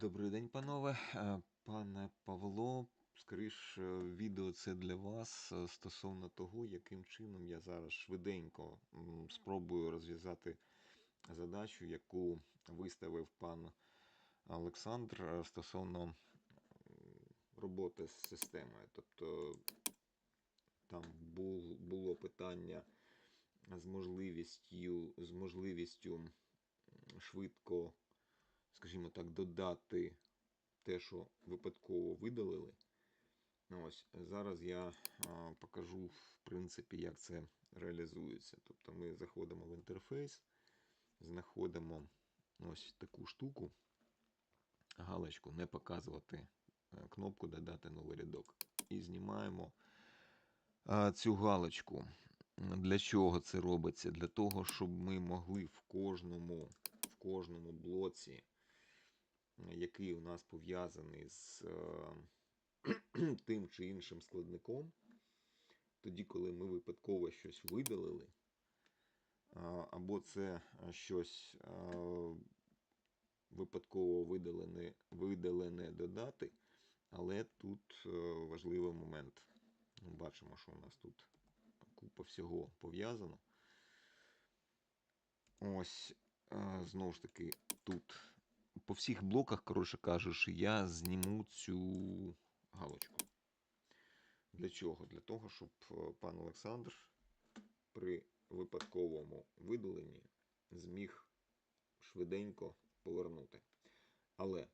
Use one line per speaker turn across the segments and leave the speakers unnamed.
Добрий день, панове. Е, Пане Павло, скоріш е, відео це для вас е, стосовно того, яким чином я зараз швиденько спробую розв'язати задачу, яку виставив пан Олександр стосовно роботи з системою. Тобто там було питання з можливістю, з можливістю швидко скажімо так, додати те, що випадково видалили. Ось зараз я покажу, в принципі, як це реалізується. Тобто ми заходимо в інтерфейс, знаходимо ось таку штуку, галочку, не показувати е, кнопку Додати новий рядок. І знімаємо цю галочку. Для чого це робиться? Для того, щоб ми могли в кожному, в кожному блоці який у нас пов'язаний з е, тим чи іншим складником, тоді, коли ми випадково щось видалили, або це щось випадково видалене, видалене додати, але тут е, важливий момент. Ми бачимо, що у нас тут купа всього пов'язано. Ось, е, знову ж таки, тут по всіх блоках, коротше кажучи, я зніму цю галочку. Для чого? Для того, щоб е, пан Олександр при випадковому видаленні зміг швиденько повернути. Але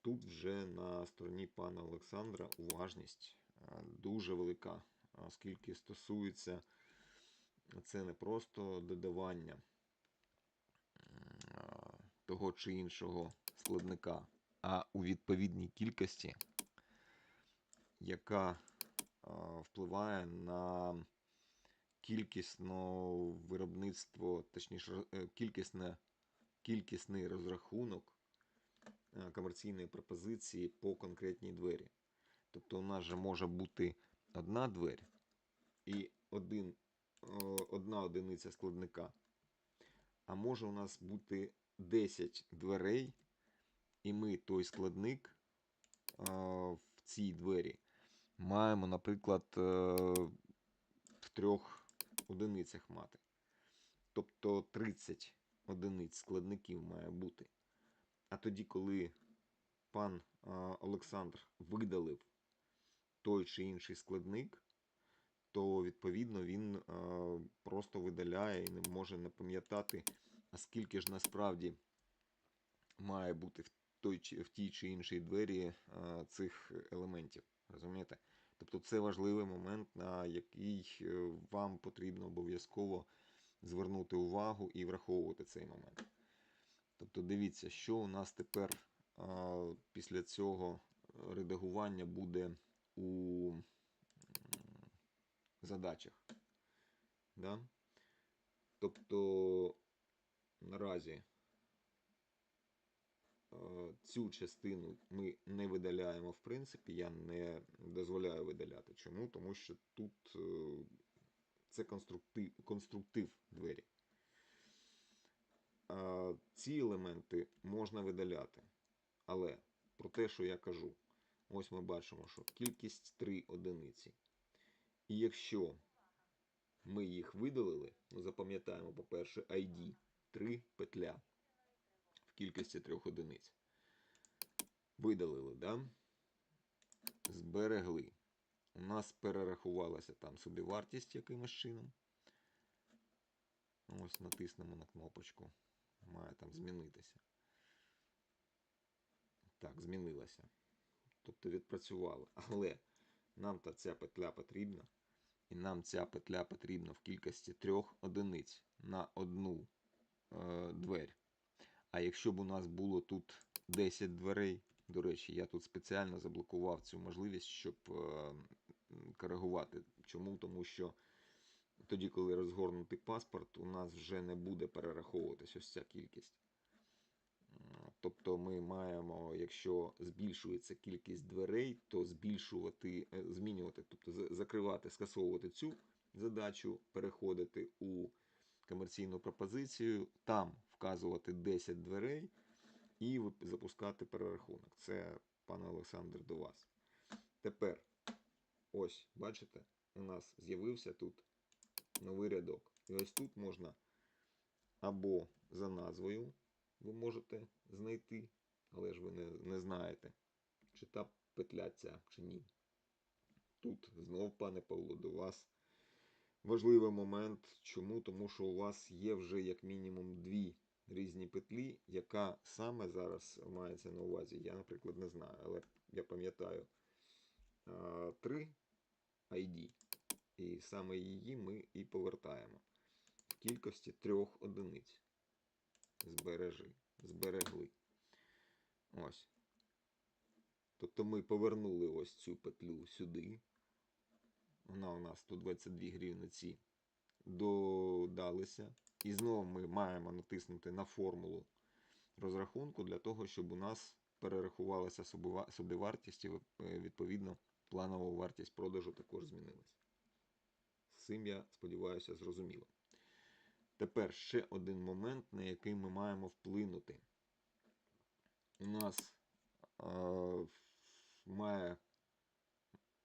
тут вже на стороні пана Олександра уважність е, дуже велика, оскільки стосується це не просто додавання того чи іншого складника, а у відповідній кількості, яка впливає на кількісне виробництво, точніше, е, кількісне, кількісний розрахунок е, комерційної пропозиції по конкретній двері. Тобто у нас же може бути одна двері і один, одна одиниця складника. А може у нас бути 10 дверей, і ми той складник в цій двері маємо, наприклад, е, в трьох одиницях мати. Тобто 30 одиниць складників має бути. А тоді, коли пан Олександр видалив той чи інший складник, то відповідно він просто видаляє і не може не пам'ятати скільки ж насправді має бути в той, в тій чи іншій двері а, цих елементів. Розумієте? Тобто це важливий момент, на який е, вам потрібно обов'язково звернути увагу і враховувати цей момент. Тобто, дивіться, що у нас тепер а, після цього редагування буде у задачах. Да? Тобто наразі е, цю частину ми не видаляємо, в принципі, я не дозволяю видаляти. Чому? Тому що тут е, це конструктив, конструктив двері. Ці елементи можна видаляти. Але про те, що я кажу, ось ми бачимо, що кількість 3 одиниці. І якщо ми їх видалили, запам'ятаємо, по-перше, ID 3 петля в кількості трьох одиниць. Видалили, да? зберегли. У нас перерахувалася там собівартість якимось чином. Ось натиснемо на кнопочку. Має там змінитися. Так, змінилася. Тобто відпрацювала. Але нам та ця петля потрібна. І нам ця петля потрібна в кількості трьох одиниць на одну двері. А якщо б у нас було тут 10 дверей, до речі, я тут спеціально заблокував цю можливість, щоб е, коригувати. Чому? Тому що тоді, коли розгорнутий паспорт, у нас вже не буде перераховуватися ось ця кількість. Тобто ми маємо, якщо збільшується кількість дверей, то збільшувати, е, змінювати, тобто закривати, скасовувати цю задачу, переходити у комерційну пропозицію, там вказувати 10 дверей, і запускати перерахунок. Це, пане Олександр, до вас. Тепер, ось, бачите, у нас з'явився тут новий рядок. І ось тут можна або за назвою ви можете знайти, але ж ви не, не знаєте, чи та петля ця, чи ні. Тут знов, пане Павло, до вас важливий момент. Чому? Тому що у вас є вже як мінімум дві різні петлі, яка саме зараз мається на увазі. Я, наприклад, не знаю, але я пам'ятаю а, три ID. І саме її ми і повертаємо в кількості трьох одиниць. Збережи, зберегли. Ось. Тобто ми повернули ось цю петлю сюди. Вона у нас 122 гривниці додалися. І знову ми маємо натиснути на формулу розрахунку для того, щоб у нас перерахувалася собівартість і е, відповідно планова вартість продажу також змінилася. З цим я сподіваюся зрозуміло. Тепер ще один момент, на який ми маємо вплинути. У нас е, має,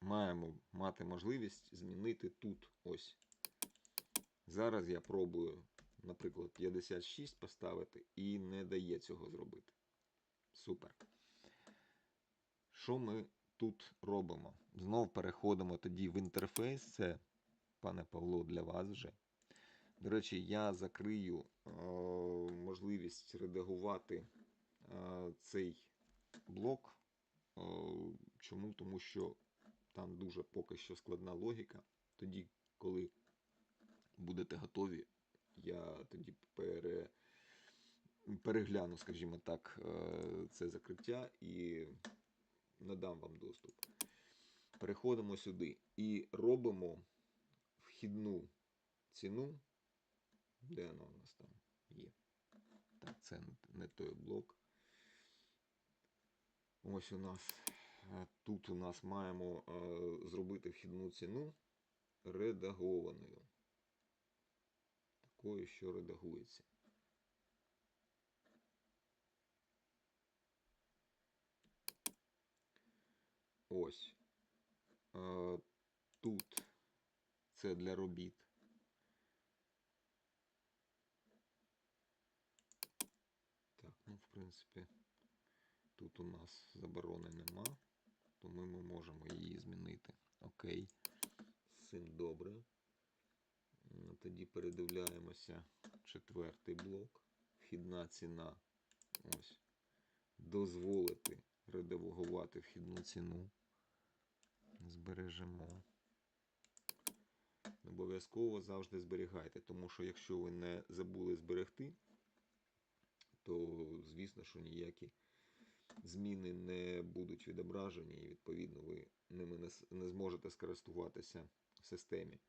маємо мати можливість змінити тут ось. Зараз я пробую, наприклад, 56 поставити і не дає цього зробити. Супер. Що ми тут робимо? Знов переходимо тоді в інтерфейс. Це, пане Павло, для вас вже. До речі, я закрию е, можливість редагувати е, цей блок. Е, чому? Тому що там дуже поки що складна логіка. Тоді, коли будете готові, я тоді пере, перегляну, скажімо так, е, це закриття і надам вам доступ. Переходимо сюди і робимо вхідну ціну. Де вона у нас там є? Так, це не той блок. Ось у нас тут у нас маємо е, зробити вхідну ціну редагованою. Такою, що редагується. Ось. Е, Тут це для робіт. Так, ну, в принципі, тут у нас заборони нема, тому ми можемо її змінити. Окей. Цим добре. Тоді передивляємося четвертий блок. Вхідна ціна. Ось. Дозволити редагувати вхідну ціну. Збережемо. Обов'язково завжди зберігайте, тому що якщо ви не забули зберегти, то звісно, що ніякі зміни не будуть відображені, і відповідно ви ними не, зможете скористуватися в системі.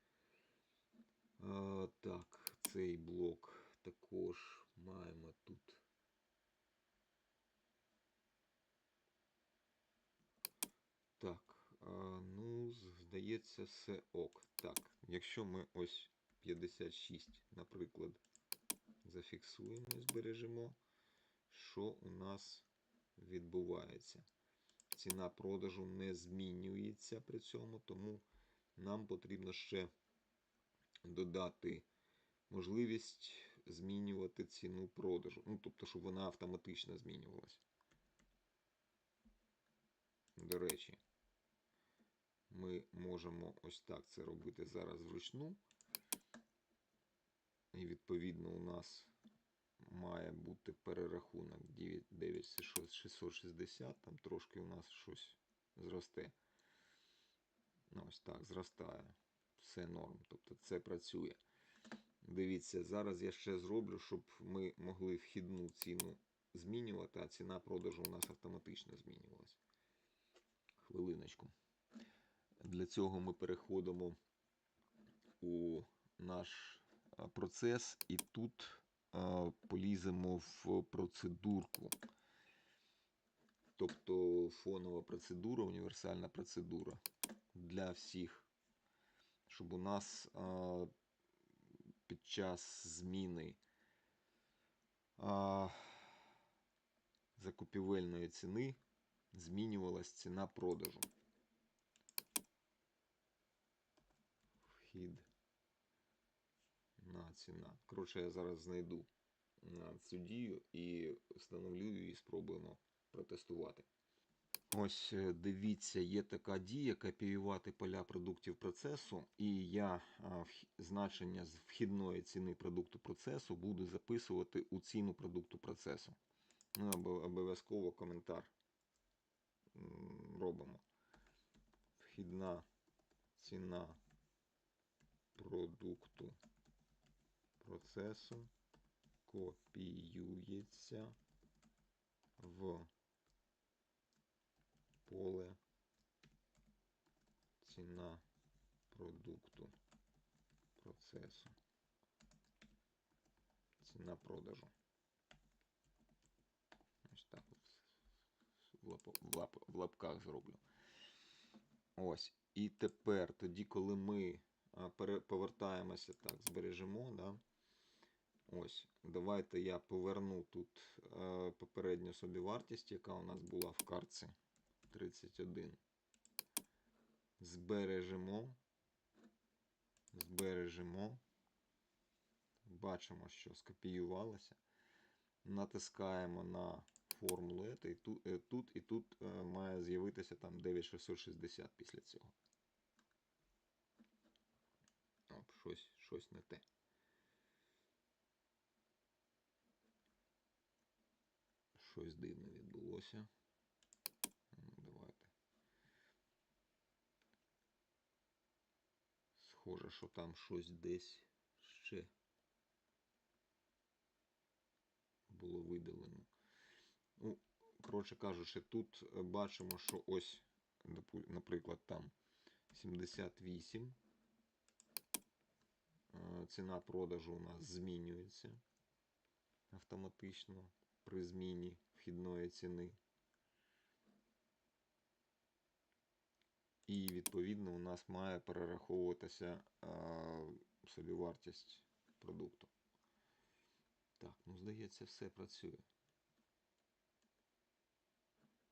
Так, цей блок також маємо тут. Так, ну, здається, все ок. Так, якщо ми ось 56, наприклад, зафіксуємо і збережемо, що у нас відбувається? Ціна продажу не змінюється при цьому, тому нам потрібно ще додати можливість змінювати ціну продажу. Ну, тобто, щоб вона автоматично змінювалась. До речі, ми можемо ось так це робити зараз вручну. І відповідно у нас має бути перерахунок 9660, там трошки у нас щось зросте. Ну, ось так, зростає. Все норм. Тобто це працює. Дивіться, зараз я ще зроблю, щоб ми могли вхідну ціну змінювати, а ціна продажу у нас автоматично змінювалась. Хвилиночку. Для цього ми переходимо у наш процес і тут поліземо в процедурку. Тобто фонова процедура, універсальна процедура для всіх, щоб у нас під час зміни закупівельної ціни змінювалась ціна продажу. Вхід на ціна. Коротше, я зараз знайду цю дію і встановлю її і спробуємо протестувати. Ось е, дивіться, є така дія копіювати поля продуктів процесу, і я значення з вхідної ціни продукту процесу буду записувати у ціну продукту процесу. Ну, обов'язково коментар робимо. Вхідна ціна продукту процесу копіюється в поле ціна продукту процесу. Ціна продажу. Ось так в, лапо- в, лап, в лапках зроблю. Ось. І тепер, тоді, коли ми повертаємося, так, збережемо, да? Ось, давайте я поверну тут е, попередню собівартість, яка у нас була в картці 31. Збережемо. Збережемо. Бачимо, що скопіювалося. Натискаємо на формулу і тут, е, тут і тут е, має з'явитися там 9660 після цього. Оп, щось, щось не те. Щось дивне відбулося. Давайте. Схоже, що там щось десь ще було видалено. Ну, коротше кажучи, тут бачимо, що ось, наприклад, там 78. Е, Ціна продажу у нас змінюється автоматично при зміні вхідної ціни. І відповідно у нас має перераховуватися собівартість продукту. Так, ну здається, все працює.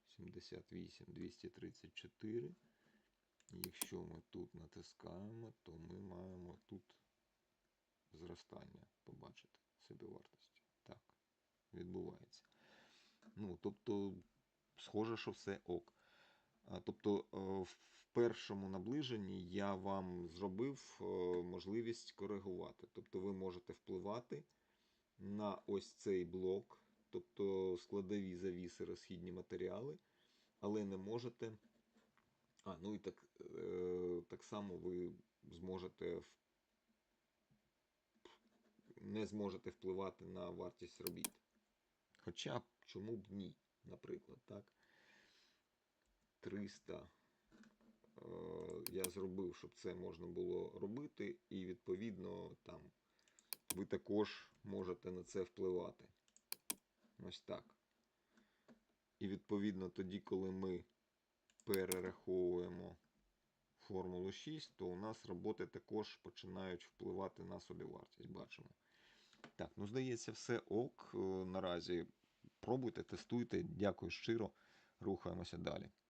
78 234. Якщо ми тут натискаємо, то ми маємо тут зростання побачити собівартості. Відбувається. Ну, тобто, схоже, що все ок. Тобто, е, в першому наближенні я вам зробив е, можливість коригувати. Тобто, ви можете впливати на ось цей блок, тобто складові завіси, розхідні матеріали, але не можете. А, ну і так, е, так само ви зможете не зможете впливати на вартість робіт. Хоча б чому б ні, наприклад, так? 300 е, я зробив, щоб це можна було робити, і відповідно там ви також можете на це впливати. Ось так. І відповідно тоді, коли ми перераховуємо формулу 6, то у нас роботи також починають впливати на собівартість. Бачимо. Так, ну здається, все ок. Е, Наразі пробуйте, тестуйте. Дякую щиро. Рухаємося далі.